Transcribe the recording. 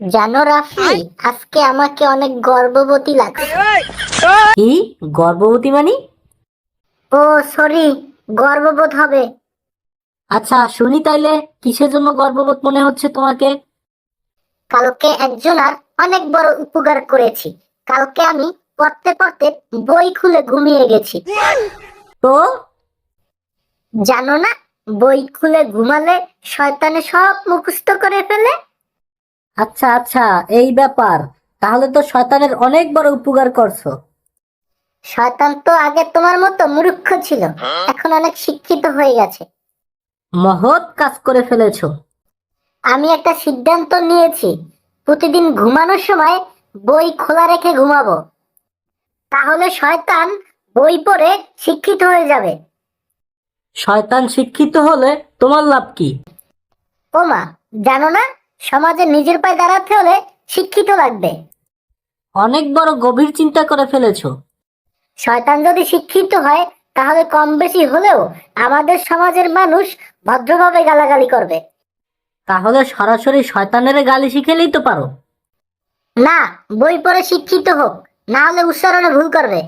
জানো রাফি আজকে আমাকে অনেক গর্ভবতী লাগছে। কি? গর্ভবতী মানি? ও সরি গর্ভবোধ হবে। আচ্ছা শুনি তাইলে কিসের জন্য গর্ভবোধ মনে হচ্ছে তোমাকে? কালকে একজন আর অনেক বড় উপকার করেছি। কালকে আমি পড়তে পড়তে বই খুলে ঘুমিয়ে গেছি। তো? জানো না বই খুলে ঘুমালে শয়তানে সব মুখস্থ করে ফেলে? আচ্ছা আচ্ছা এই ব্যাপার। তাহলে তো শয়তানের অনেক বড় উপকার করছ। শয়তান তো আগে তোমার মতো মূর্খ ছিল। এখন অনেক শিক্ষিত হয়ে গেছে। মহৎ কাজ করে ফেলেছো। আমি একটা সিদ্ধান্ত নিয়েছি। প্রতিদিন ঘুমানোর সময় বই খোলা রেখে ঘুমাবো। তাহলে শয়তান বই পড়ে শিক্ষিত হয়ে যাবে। শয়তান শিক্ষিত হলে তোমার লাভ কি? ওমা জানো না? সমাজে নিজের পায়ে দাঁড়াতে হলে শিক্ষিত লাগবে। অনেক বড় গভীর চিন্তা করে ফেলেছ। শয়তান যদি শিক্ষিত হয় তাহলে কম বেশি হলেও আমাদের সমাজের মানুষ ভদ্রভাবে গালাগালি করবে। তাহলে সরাসরি শয়তানের গালি শিখেলেই তো পারো। না বই পড়ে শিক্ষিত হোক না হলে উচ্চারণে ভুল করবে।